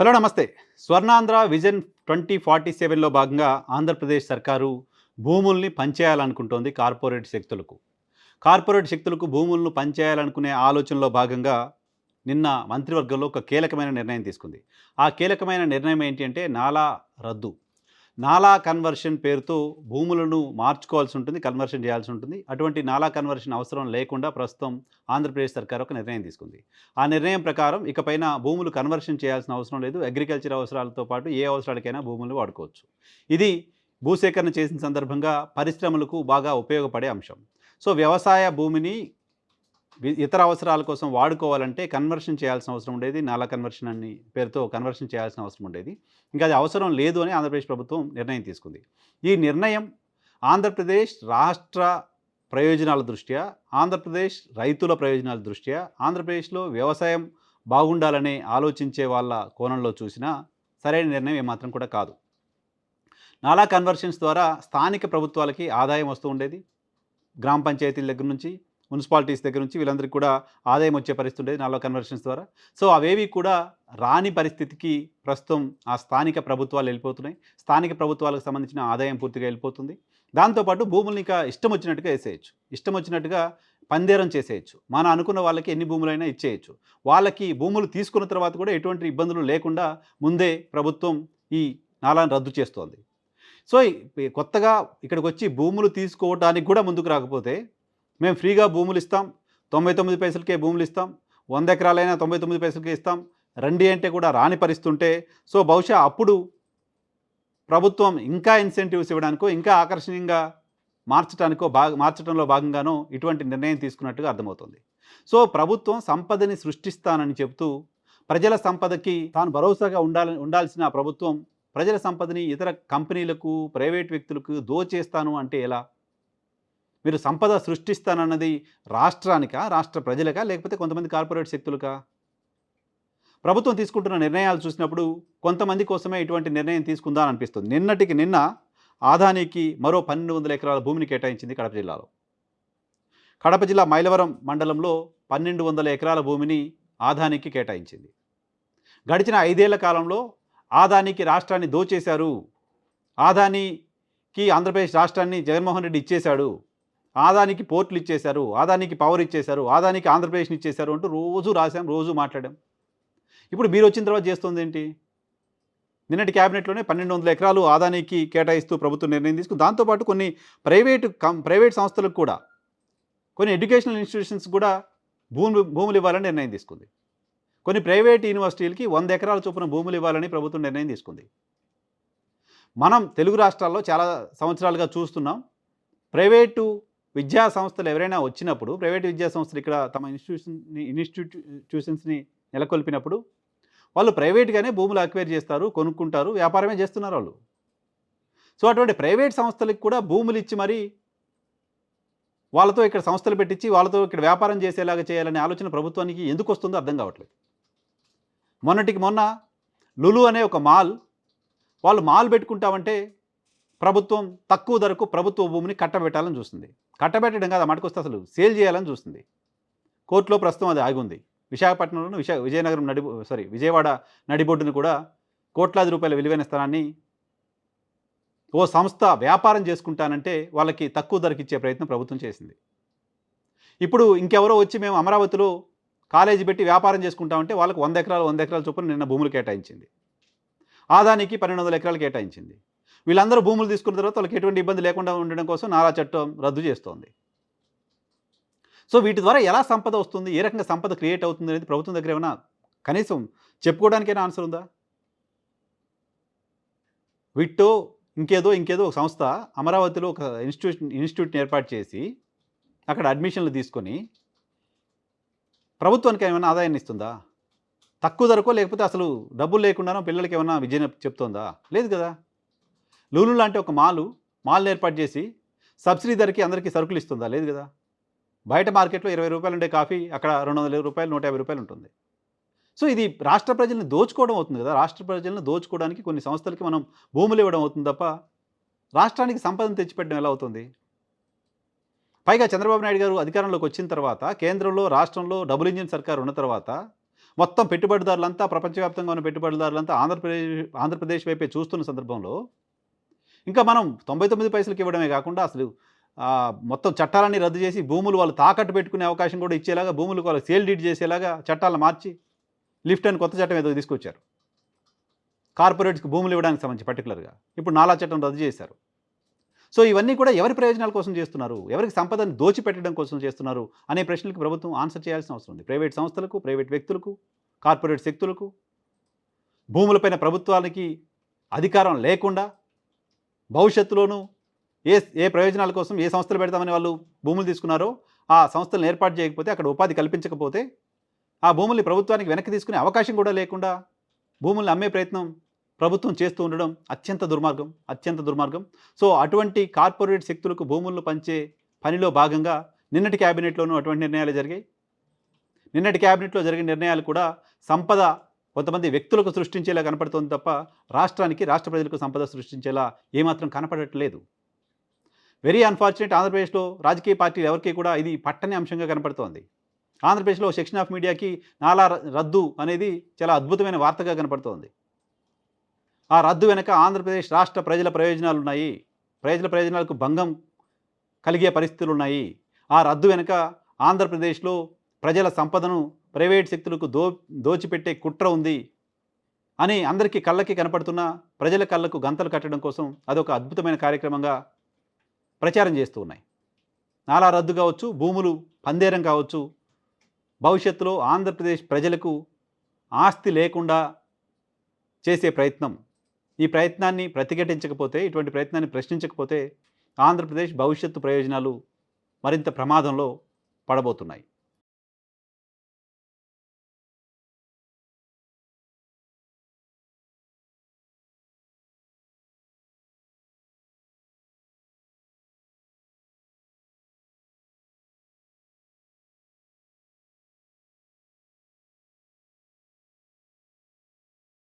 Hello నమస్తే. Swarnandhra vision twenty forty సెవెన్లో భాగంగా ఆంధ్రప్రదేశ్ సర్కారు భూముల్ని పంచేయాలనుకుంటోంది కార్పొరేట్ శక్తులకు. కార్పొరేట్ శక్తులకు భూములను పంచేయాలనుకునే ఆలోచనలో భాగంగా నిన్న మంత్రివర్గంలో ఒక కీలకమైన నిర్ణయం తీసుకుంది. ఆ కీలకమైన నిర్ణయం ఏంటి అంటే నాలా రద్దు. నాలా కన్వర్షన్ పేరుతో భూములను మార్చుకోవాల్సి ఉంటుంది కన్వర్షన్ చేయాల్సి ఉంటుంది. అటువంటి నాలా కన్వర్షన్ అవసరం లేకుండా ప్రస్తుతం ఆంధ్రప్రదేశ్ సర్కార్ ఒక నిర్ణయం తీసుకుంది. ఆ నిర్ణయం ప్రకారం ఇకపైన భూములు కన్వర్షన్ చేయాల్సిన అవసరం లేదు. అగ్రికల్చర్ అవసరాలతో పాటు ఏ అవసరాలకైనా భూములు వాడుకోవచ్చు. ఇది భూసేకరణ చేసిన సందర్భంగా పరిశ్రమలకు బాగా ఉపయోగపడే అంశం. సో వ్యవసాయ భూమిని ఇతర అవసరాల కోసం వాడుకోవాలంటే కన్వర్షన్ చేయాల్సిన అవసరం ఉండేది. నాలా కన్వర్షన్ అని పేరుతో కన్వర్షన్ చేయాల్సిన అవసరం ఉండేది. ఇంకా అది అవసరం లేదు అని ఆంధ్రప్రదేశ్ ప్రభుత్వం నిర్ణయం తీసుకుంది. ఈ నిర్ణయం ఆంధ్రప్రదేశ్ రాష్ట్ర ప్రయోజనాల దృష్ట్యా ఆంధ్రప్రదేశ్ రైతుల ప్రయోజనాల దృష్ట్యా ఆంధ్రప్రదేశ్లో వ్యవసాయం బాగుండాలని ఆలోచించే వాళ్ళ కోణంలో చూసినా సరైన నిర్ణయం ఏమాత్రం కూడా కాదు. నాలా కన్వర్షన్స్ ద్వారా స్థానిక ప్రభుత్వాలకి ఆదాయం వస్తూ ఉండేది. గ్రామ పంచాయతీల దగ్గర నుంచి మున్సిపాలిటీస్ దగ్గర నుంచి వీళ్ళందరికీ కూడా ఆదాయం వచ్చే పరిస్థితి ఉండేది నాలో కన్వర్షన్స్ ద్వారా. సో అవేవి కూడా రాని పరిస్థితికి ప్రస్తుతం ఆ స్థానిక ప్రభుత్వాలు వెళ్ళిపోతున్నాయి. స్థానిక ప్రభుత్వాలకు సంబంధించిన ఆదాయం పూర్తిగా వెళ్ళిపోతుంది. దాంతోపాటు భూముల్ని ఇక ఇష్టం వచ్చినట్టుగా వేసేయచ్చు. ఇష్టం వచ్చినట్టుగా పందేరం చేసేయచ్చు. మనం అనుకున్న వాళ్ళకి ఎన్ని భూములైనా ఇచ్చేయచ్చు. వాళ్ళకి భూములు తీసుకున్న తర్వాత కూడా ఎటువంటి ఇబ్బందులు లేకుండా ముందే ప్రభుత్వం ఈ నాలాన్ని రద్దు చేస్తోంది. సో కొత్తగా ఇక్కడికి వచ్చి భూములు తీసుకోవడానికి కూడా ముందుకు రాకపోతే మేము ఫ్రీగా భూములు ఇస్తాం. తొంభై తొమ్మిది పైసలకే భూములు ఇస్తాం. వంద ఎకరాలైనా తొంభై తొమ్మిది పైసలకే ఇస్తాం. రండి అంటే కూడా రాని పరిస్తుంటే సో బహుశా అప్పుడు ప్రభుత్వం ఇంకా ఇన్సెంటివ్స్ ఇవ్వడానికో ఇంకా ఆకర్షణీయంగా మార్చడానికో భాగ మార్చడంలో భాగంగానో ఇటువంటి నిర్ణయం తీసుకున్నట్టుగా అర్థమవుతుంది. సో ప్రభుత్వం సంపదని సృష్టిస్తానని చెబుతూ ప్రజల సంపదకి తాను భరోసాగా ఉండాలని ఉండాల్సిన ప్రభుత్వం ప్రజల సంపదని ఇతర కంపెనీలకు ప్రైవేట్ వ్యక్తులకు దోచేస్తాను అంటే ఎలా? మీరు సంపద సృష్టిస్తానన్నది రాష్ట్రానికా రాష్ట్ర ప్రజలకా లేకపోతే కొంతమంది కార్పొరేట్ శక్తులకా? ప్రభుత్వం తీసుకుంటున్న నిర్ణయాలు చూసినప్పుడు కొంతమంది కోసమే ఇటువంటి నిర్ణయం తీసుకుందా అని అనిపిస్తుంది నిన్నటికి నిన్న ఆదానికి మరో పన్నెండు వందల ఎకరాల భూమిని కేటాయించింది కడప జిల్లాలో. కడప జిల్లా మైలవరం మండలంలో పన్నెండు వందల ఎకరాల భూమిని ఆదానికి కేటాయించింది. గడిచిన ఐదేళ్ళ కాలంలో ఆదానికి రాష్ట్రాన్ని దోచేశారు. ఆదానికి ఆంధ్రప్రదేశ్ రాష్ట్రాన్ని జగన్మోహన్ రెడ్డి ఇచ్చేశాడు. ఆదానికి పోర్టులు ఇచ్చేశారు ఆదానికి పవర్ ఇచ్చేశారు ఆదానికి ఆంధ్రప్రదేశ్ని ఇచ్చేశారు అంటూ రోజు రాశాం రోజు మాట్లాడాం. ఇప్పుడు మీరు వచ్చిన తర్వాత చేస్తుంది ఏంటి? నిన్నటి క్యాబినెట్లోనే పన్నెండు వందల ఎకరాలు ఆదానికి కేటాయిస్తూ ప్రభుత్వం నిర్ణయం తీసుకుని దాంతోపాటు కొన్ని ప్రైవేటు కం ప్రైవేట్ సంస్థలకు కూడా కొన్ని ఎడ్యుకేషనల్ ఇన్స్టిట్యూషన్స్ కూడా భూమి భూములు ఇవ్వాలని నిర్ణయం తీసుకుంది. కొన్ని ప్రైవేట్ యూనివర్సిటీలకి వంద ఎకరాల చొప్పున భూములు ఇవ్వాలని ప్రభుత్వం నిర్ణయం తీసుకుంది. మనం తెలుగు రాష్ట్రాల్లో చాలా సంవత్సరాలుగా చూస్తున్నాం ప్రైవేటు విద్యా సంస్థలు ఎవరైనా వచ్చినప్పుడు ప్రైవేట్ విద్యా సంస్థలు ఇక్కడ తమ ఇన్స్టిట్యూషన్ ఇన్స్టిట్యూషన్స్ని నెలకొల్పినప్పుడు వాళ్ళు ప్రైవేట్గానే భూములు అక్వైర్ చేస్తారు కొనుక్కుంటారు వ్యాపారమే చేస్తున్నారు వాళ్ళు. సో అటువంటి ప్రైవేట్ సంస్థలకు కూడా భూములు ఇచ్చి మరి వాళ్ళతో ఇక్కడ సంస్థలు పెట్టించి వాళ్ళతో ఇక్కడ వ్యాపారం చేసేలాగా చేయాలనే ఆలోచన ప్రభుత్వానికి ఎందుకు వస్తుందో అర్థం కావట్లేదు. మొన్నటికి మొన్న లులు అనే ఒక మాల్ వాళ్ళు మాల్ పెట్టుకుంటామంటే ప్రభుత్వం తక్కువ ధరకు ప్రభుత్వ భూమిని కట్టబెట్టాలని చూస్తుంది. కట్టబెట్టడం కాదు ఆ వస్తే అసలు సేల్ చేయాలని చూస్తుంది. కోర్టులో ప్రస్తుతం అది ఆగి ఉంది విశాఖపట్నంలోను విశా విజయనగరం నడి సారీ విజయవాడ నడిబొడ్డును కూడా కోట్లాది రూపాయల విలువైన స్థలాన్ని ఓ సంస్థ వ్యాపారం చేసుకుంటానంటే వాళ్ళకి తక్కువ ధరకు ఇచ్చే ప్రయత్నం ప్రభుత్వం చేసింది. ఇప్పుడు ఇంకెవరో వచ్చి మేము అమరావతిలో కాలేజీ పెట్టి వ్యాపారం చేసుకుంటామంటే వాళ్ళకి వంద ఎకరాలు వంద ఎకరాల చొప్పున నిన్న భూములు కేటాయించింది. ఆదానికి పన్నెండు వందల ఎకరాలు కేటాయించింది. వీళ్ళందరూ భూములు తీసుకున్న తర్వాత వాళ్ళకి ఎటువంటి ఇబ్బంది లేకుండా ఉండడం కోసం నారా చట్టం రద్దు చేస్తోంది. సో వీటి ద్వారా ఎలా సంపద వస్తుంది ఏ రకంగా సంపద క్రియేట్ అవుతుంది అనేది ప్రభుత్వం దగ్గర ఏమైనా కనీసం చెప్పుకోవడానికైనా ఆన్సర్ ఉందా? విట్టో ఇంకేదో ఇంకేదో ఒక సంస్థ అమరావతిలో ఒక ఇన్స్టిట్యూషన్ ఇన్స్టిట్యూట్ని ఏర్పాటు చేసి అక్కడ అడ్మిషన్లు తీసుకొని ప్రభుత్వానికి ఏమైనా ఆదాయాన్ని ఇస్తుందా? తక్కువ ధరకో లేకపోతే అసలు డబ్బులు లేకుండానో పిల్లలకి ఏమైనా విజయం చెప్తుందా? లేదు కదా. లూలు లాంటి ఒక మాలు మాల్ని ఏర్పాటు చేసి సబ్సిడీ ధరకి అందరికీ సరుకులు ఇస్తుందా? లేదు కదా. బయట మార్కెట్లో ఇరవై రూపాయలు ఉండే కాఫీ అక్కడ రెండు వందల రూపాయలు నూట యాభై రూపాయలు ఉంటుంది. సో ఇది రాష్ట్ర ప్రజల్ని దోచుకోవడం అవుతుంది కదా. రాష్ట్ర ప్రజలను దోచుకోవడానికి కొన్ని సంస్థలకి మనం భూములు ఇవ్వడం అవుతుంది తప్ప రాష్ట్రానికి సంపదను తెచ్చిపెట్టడం ఎలా అవుతుంది? పైగా చంద్రబాబు నాయుడు గారు అధికారంలోకి వచ్చిన తర్వాత కేంద్రంలో రాష్ట్రంలో డబుల్ ఇంజిన్ సర్కార్ ఉన్న తర్వాత మొత్తం పెట్టుబడిదారులంతా ప్రపంచవ్యాప్తంగా ఉన్న పెట్టుబడిదారులంతా ఆంధ్రప్రదేశ్ ఆంధ్రప్రదేశ్ వైపే చూస్తున్న సందర్భంలో ఇంకా మనం తొంభై తొమ్మిది పైసలకి ఇవ్వడమే కాకుండా అసలు మొత్తం చట్టాలన్నీ రద్దు చేసి భూములు వాళ్ళు తాకట్టు పెట్టుకునే అవకాశం కూడా ఇచ్చేలాగా భూములు వాళ్ళు సేల్ డీడ్ చేసేలాగా చట్టాలను మార్చి లిఫ్ట్ అని కొత్త చట్టం ఏదో తీసుకొచ్చారు. కార్పొరేట్స్కి భూములు ఇవ్వడానికి సంబంధించి పర్టికులర్గా ఇప్పుడు నాలా చట్టం రద్దు చేశారు. సో ఇవన్నీ కూడా ఎవరి ప్రయోజనాల కోసం చేస్తున్నారు? ఎవరికి సంపదను దోచిపెట్టడం కోసం చేస్తున్నారు? అనే ప్రశ్నలకు ప్రభుత్వం ఆన్సర్ చేయాల్సిన అవసరం ఉంది. ప్రైవేట్ సంస్థలకు ప్రైవేట్ వ్యక్తులకు కార్పొరేట్ శక్తులకు భూములపైన ప్రభుత్వానికి అధికారం లేకుండా భవిష్యత్తులోనూ ఏ ఏ ప్రయోజనాల కోసం ఏ సంస్థలు పెడతామని వాళ్ళు భూములు తీసుకున్నారో ఆ సంస్థలను ఏర్పాటు చేయకపోతే అక్కడ ఉపాధి కల్పించకపోతే ఆ భూముల్ని ప్రభుత్వానికి వెనక్కి తీసుకునే అవకాశం కూడా లేకుండా భూముల్ని అమ్మే ప్రయత్నం ప్రభుత్వం చేస్తూ ఉండడం అత్యంత దుర్మార్గం అత్యంత దుర్మార్గం. సో అటువంటి కార్పొరేట్ శక్తులకు భూములను పంచే పనిలో భాగంగా నిన్నటి క్యాబినెట్లోనూ అటువంటి నిర్ణయాలు జరిగాయి. నిన్నటి క్యాబినెట్లో జరిగిన నిర్ణయాలు కూడా సంపద కొంతమంది వ్యక్తులకు సృష్టించేలా కనపడుతోంది తప్ప రాష్ట్రానికి రాష్ట్ర ప్రజలకు సంపద సృష్టించేలా ఏమాత్రం కనపడట్లేదు. వెరీ అన్ఫార్చునేట్ ఆంధ్రప్రదేశ్లో రాజకీయ పార్టీలు ఎవరికి కూడా ఇది పట్టని అంశంగా కనపడుతోంది. ఆంధ్రప్రదేశ్లో సెక్షన్ ఆఫ్ మీడియాకి నాలా రద్దు అనేది చాలా అద్భుతమైన వార్తగా కనపడుతోంది. ఆ రద్దు వెనక ఆంధ్రప్రదేశ్ రాష్ట్ర ప్రజల ప్రయోజనాలు ఉన్నాయి ప్రజల ప్రయోజనాలకు భంగం కలిగే పరిస్థితులు ఉన్నాయి ఆ రద్దు వెనుక ఆంధ్రప్రదేశ్లో ప్రజల సంపదను ప్రైవేట్ శక్తులకు దో దోచిపెట్టే కుట్ర ఉంది అని అందరికీ కళ్ళకి కనపడుతున్న ప్రజల కళ్ళకు గంతలు కట్టడం కోసం అదొక అద్భుతమైన కార్యక్రమంగా ప్రచారం చేస్తూ ఉన్నాయి. నాలా రద్దు కావచ్చు భూములు పందేరం కావచ్చు భవిష్యత్తులో ఆంధ్రప్రదేశ్ ప్రజలకు ఆస్తి లేకుండా చేసే ప్రయత్నం. ఈ ప్రయత్నాన్ని ప్రతిఘటించకపోతే ఇటువంటి ప్రయత్నాన్ని ప్రశ్నించకపోతే ఆంధ్రప్రదేశ్ భవిష్యత్తు ప్రయోజనాలు మరింత ప్రమాదంలో పడబోతున్నాయి.